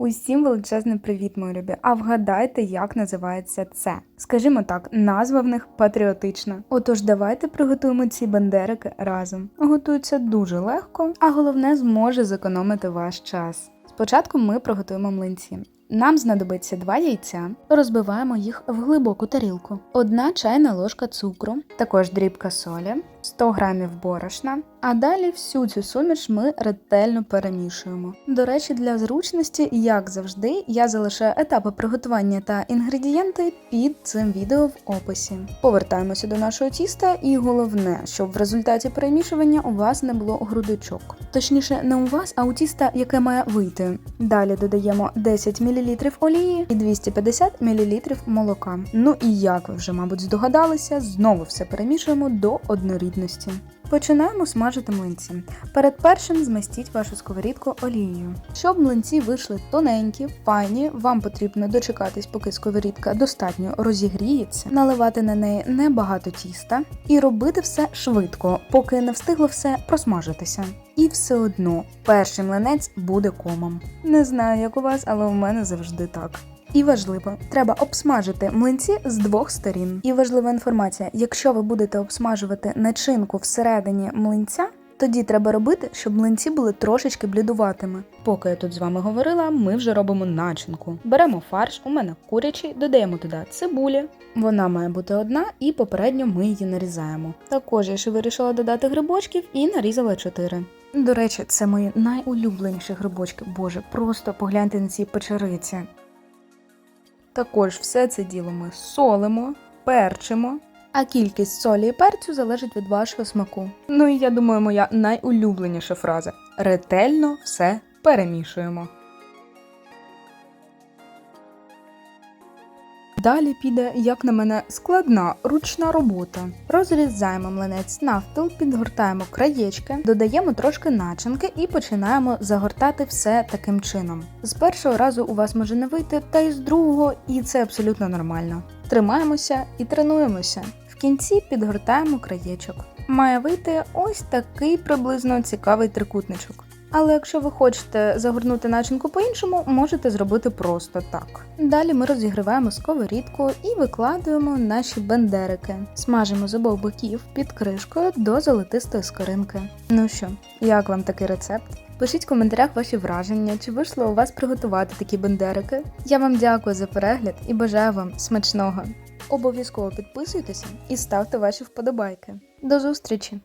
Усім величезний привіт, мої любі. А вгадайте, як називається це? Скажімо так, назва в них патріотична. Отож, давайте приготуємо ці бандерики разом. Готуються дуже легко, а головне зможе зекономити ваш час. Спочатку ми приготуємо млинці. Нам знадобиться два яйця, розбиваємо їх в глибоку тарілку, одна чайна ложка цукру, також дрібка солі, 100 грамів борошна. А далі всю цю суміш ми ретельно перемішуємо. До речі, для зручності, як завжди, я залишаю етапи приготування та інгредієнти під цим відео в описі. Повертаємося до нашого тіста, і головне, щоб в результаті перемішування у вас не було грудочок. Точніше, не у вас, а у тіста, яке має вийти. Далі додаємо 10 мл олії і 250 мл молока. Ну і як ви вже, мабуть, здогадалися, знову все перемішуємо до однорідності. Починаємо смажити млинці. Перед першим змастіть вашу сковорідку олією. Щоб млинці вийшли тоненькі, файні, вам потрібно дочекатись, поки сковорідка достатньо розігріється, наливати на неї небагато тіста і робити все швидко, поки не встигло все просмажитися. І все одно перший млинець буде комом. Не знаю, як у вас, але у мене завжди так. І важливо, треба обсмажити млинці з двох сторін. І важлива інформація: якщо ви будете обсмажувати начинку всередині млинця, тоді треба робити, щоб млинці були трошечки блідуватими. Поки я тут з вами говорила, ми вже робимо начинку. Беремо фарш, у мене курячий, додаємо туди цибулі. Вона має бути одна, і попередньо ми її нарізаємо. Також я ще вирішила додати грибочків і нарізала чотири. До речі, це мої найулюбленіші грибочки. Боже, просто погляньте на ці печериці. Також все це діло ми солимо, перчимо. А кількість солі і перцю залежить від вашого смаку. Ну і я думаю, моя найулюбленіша фраза: ретельно все перемішуємо. Далі піде, як на мене, складна ручна робота. Розрізаємо млинець навпіл, підгортаємо краєчки, додаємо трошки начинки і починаємо загортати все таким чином. З першого разу у вас може не вийти, та й з другого, і це абсолютно нормально. Тримаємося і тренуємося. В кінці підгортаємо краєчок. Має вийти ось такий приблизно цікавий трикутничок. Але якщо ви хочете загорнути начинку по-іншому, можете зробити просто так. Далі ми розігріваємо сковорідку і викладуємо наші бендерики. Смажимо з обох боків під кришкою до золотистої скоринки. Ну що, як вам такий рецепт? Пишіть в коментарях ваші враження, чи вийшло у вас приготувати такі бендерики. Я вам дякую за перегляд і бажаю вам смачного. Обов'язково підписуйтеся і ставте ваші вподобайки. До зустрічі!